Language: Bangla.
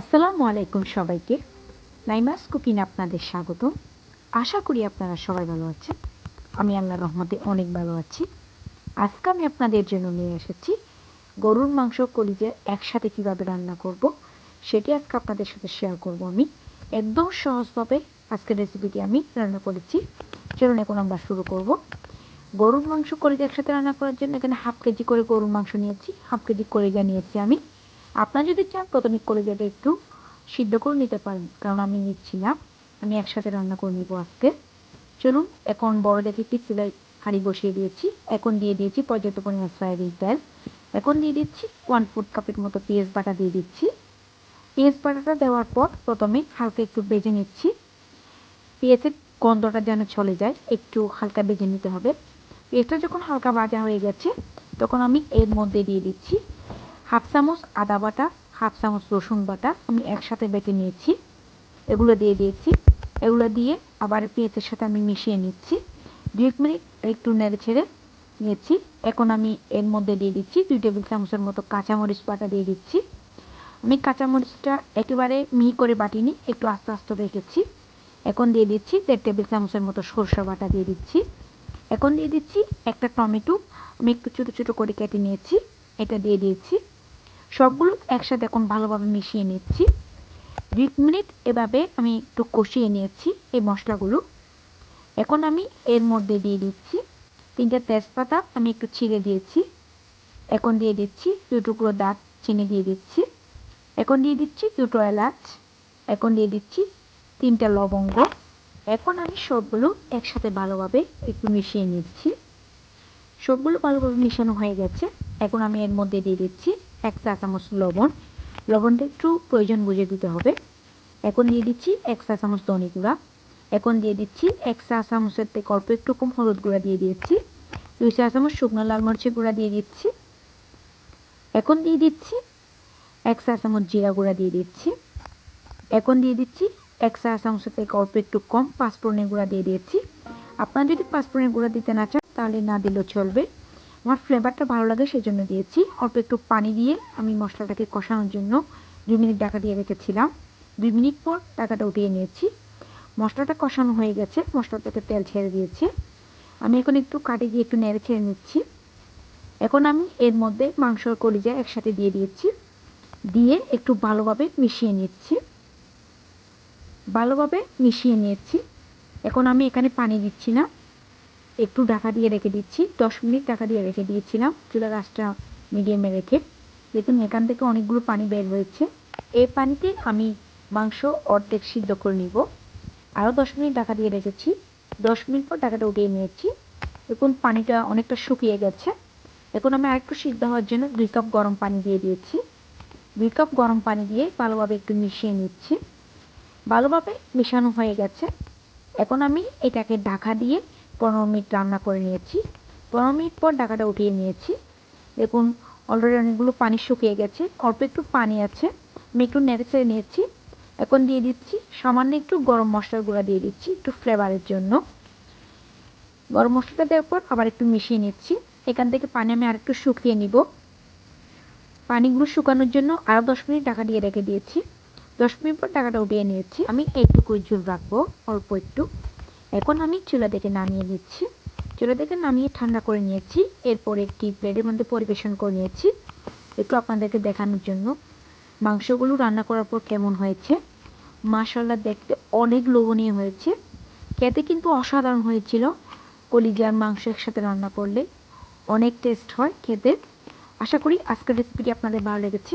আসসালামু আলাইকুম সবাইকে। নাইমাস কুকিং আপনাদের স্বাগত। আশা করি আপনারা সবাই ভালো আছেন। আমি আল্লাহর রহমতে অনেক ভালো আছি। আজকে আমি আপনাদের জন্য নিয়ে এসেছি গরুর মাংস কলিজা একসাথে কীভাবে রান্না করব, সেটি আজকে আপনাদের সাথে শেয়ার করব আমি। একদম সহজভাবে আজকের রেসিপিটি আমি রান্না করেছি। চলুন এখন আমরা শুরু করব। গরুর মাংস কলিজা একসাথে রান্না করার জন্য এখানে হাফ কেজি করে গরুর মাংস নিয়েছি হাফ কেজি কলিজা নিয়েছি আমি। আপনারা যদি চান, প্রথমে কলিজাটা একটু সিদ্ধ করে নিতে পারেন। কারণ আমি নিচ্ছি না। আমি একসাথে রান্না করে নিব আজকে। চলুন, এখন বড় দেখে একটি চুলাই হাঁড়ি বসিয়ে দিয়েছি। এখন দিয়ে দিয়েছি পর্যাপ্ত পরিমাণ সয়াবিন তেল। এখন দিয়ে দিচ্ছি ওয়ান ফুড কাপের মতো পেঁয়াজ বাটা দিয়ে দিচ্ছি। পেঁয়াজ বাটাটা দেওয়ার পর প্রথমে হালকা একটু বেজে নিচ্ছি। পেঁয়াজের গন্ধটা যেন চলে যায়, একটু হালকা বেজে নিতে হবে। পেঁয়াজটা যখন হালকা ভাজা হয়ে গেছে, তখন আমি এর মধ্যে দিয়ে দিচ্ছি হাফ চামচ আদা বাটা, হাফ চামচ রসুন বাটা আমি একসাথে বেটে নিয়েছি। এগুলো দিয়ে দিয়েছি। এগুলো দিয়ে আবার পেঁয়াজের সাথে আমি মিশিয়ে নিচ্ছি। দু এক মিনিট একটু নেড়ে ছেড়ে নিয়েছি। এখন আমি এর মধ্যে দিয়ে দিচ্ছি দুই টেবিল চামচের মতো কাঁচামরিচ বাটা দিয়ে দিচ্ছি। আমি কাঁচামরিচটা একেবারে মিহি করে বাটিনি, একটু আস্তে আস্তে রেখেছি। এখন দিয়ে দিচ্ছি দেড় টেবিল চামচের মতো সরষা বাটা দিয়ে দিচ্ছি। এখন দিয়ে দিচ্ছি একটা টমেটো, আমি একটু ছোটো ছোটো করে কেটে নিয়েছি। এটা দিয়ে দিয়েছি। সবগুলো একসাথে এখন ভালোভাবে মিশিয়ে নিচ্ছি। দুই মিনিট এভাবে আমি একটু কষিয়ে নিয়েছি এই মশলাগুলো। এখন আমি এর মধ্যে দিয়ে দিচ্ছি তিনটা তেজপাতা আমি একটু ছিঁড়ে দিয়েছি। এখন দিয়ে দিচ্ছি দুই টুকরো দাঁত চিনি দিয়ে দিচ্ছি। এখন দিয়ে দিচ্ছি দুটো এলাচ। এখন দিয়ে দিচ্ছি তিনটা লবঙ্গ। এখন আমি সবগুলো একসাথে ভালোভাবে একটু মিশিয়ে নিচ্ছি। সবগুলো ভালোভাবে মিশানো হয়ে গেছে। এখন আমি এর মধ্যে দিয়ে দিচ্ছি এক চা চামচ লবণ। লবণটা একটু প্রয়োজন বুঝে দিতে হবে। এখন দিয়ে দিচ্ছি এক চা চামচ ধনে গুঁড়া। এখন দিয়ে দিচ্ছি এক চা চামচের থেকে অল্প একটু কম হলুদ গুঁড়া দিয়ে দিচ্ছি। দুই চা চামচ শুকনো লাল মরিচের গুঁড়া দিয়ে দিচ্ছি। এখন দিয়ে দিচ্ছি এক চা চামচ জিরা গুঁড়া দিয়ে দিচ্ছি। এখন দিয়ে দিচ্ছি এক চা চামচের থেকে অল্প একটু কম পাঁচফোড়নের গুঁড়া দিয়ে দিয়েছি আপনারা যদি পাঁচফোড়নের গুঁড়া দিতে না চান, তাহলে না দিলেও চলবে। আমার ফ্লেভারটা ভালো লাগে সেই জন্য দিয়েছি। অল্প একটু পানি দিয়ে আমি মশলাটাকে কষানোর জন্য দুই মিনিট ডাকা দিয়ে রেখেছিলাম। দুই মিনিট পর ডাকাটা উঠিয়ে নিয়েছি। মশলাটা কষানো হয়ে গেছে মশলাটাকে তেল ছেড়ে দিয়েছে। আমি এখন একটু কাটি দিয়ে একটু নেড়ে ছেড়ে নিচ্ছি। এখন আমি এর মধ্যে মাংসর কলিজা একসাথে দিয়ে দিয়েছি। দিয়ে একটু ভালোভাবে মিশিয়ে নিচ্ছি। ভালোভাবে মিশিয়ে নিয়েছি। এখন আমি এখানে পানি দিচ্ছি না। একটু ঢাকা দিয়ে রেখে দিচ্ছি, দশ মিনিট ঢাকা দিয়ে রেখে দিয়েছিলাম, চুলা গাছটা মিডিয়ামে রেখে। দেখুন, এখান থেকে অনেকগুলো পানি বের হয়েছে। এই পানিতে আমি মাংস অর্ধেক সিদ্ধ করে নিব। আরও দশ মিনিট ঢাকা দিয়ে রেখেছি। দশ মিনিট পর ঢাকাটা উঠিয়ে নিয়েছি। দেখুন, পানিটা অনেকটা শুকিয়ে গেছে। এখন আমি আরেকটু সিদ্ধ হওয়ার জন্য দুই কাপ গরম পানি দিয়ে দিয়েছি। দুই কাপ গরম পানি দিয়ে ভালোভাবে একটু মিশিয়ে নিচ্ছি। ভালোভাবে মেশানো হয়ে গেছে। এখন আমি এটাকে ঢাকা দিয়ে পনেরো মিনিট রান্না করে নিয়েছি। পনেরো মিনিট পর ঢাকাটা উঠিয়ে নিয়েছি। দেখুন অলরেডি অনেকগুলো পানি শুকিয়ে গেছে। অল্প একটু পানি আছে। আমি একটু নেড়ে নিয়েছি। এখন দিয়ে দিচ্ছি সামান্য একটু গরম মশলার গুঁড়া দিয়ে দিচ্ছি একটু ফ্লেভারের জন্য। গরম মশলাটা দেওয়ার পর আবার একটু মিশিয়ে নিচ্ছি। এখান থেকে পানি আমি আরেকটু শুকিয়ে নিব। পানিগুলো শুকানোর জন্য আরও দশ মিনিট ঢাকা দিয়ে রেখে দিয়েছি। দশ মিনিট পর টাকাটা উঠিয়ে নিয়েছি। আমি এইটুকুই ঝুল রাখব, অল্প একটু। এখন আমি চুলা থেকে নামিয়ে নিচ্ছি। চুলা থেকে নামিয়ে ঠান্ডা করে নিয়েছি। এরপর একটি প্লেটের মধ্যে পরিবেশন করে নিয়েছি। একটু আপনাদেরকে দেখানোর জন্য। মাংসগুলো রান্না করার পর কেমন হয়েছে? মাসাল্লা দেখতে অনেক লোভনীয় হয়েছে। খেতে কিন্তু অসাধারণ হয়েছিল। কলিজার মাংস একসাথে রান্না করলে অনেক টেস্ট হয় খেতে। আশা করি আজকের রেসিপিটি আপনাদের ভালো লেগেছে।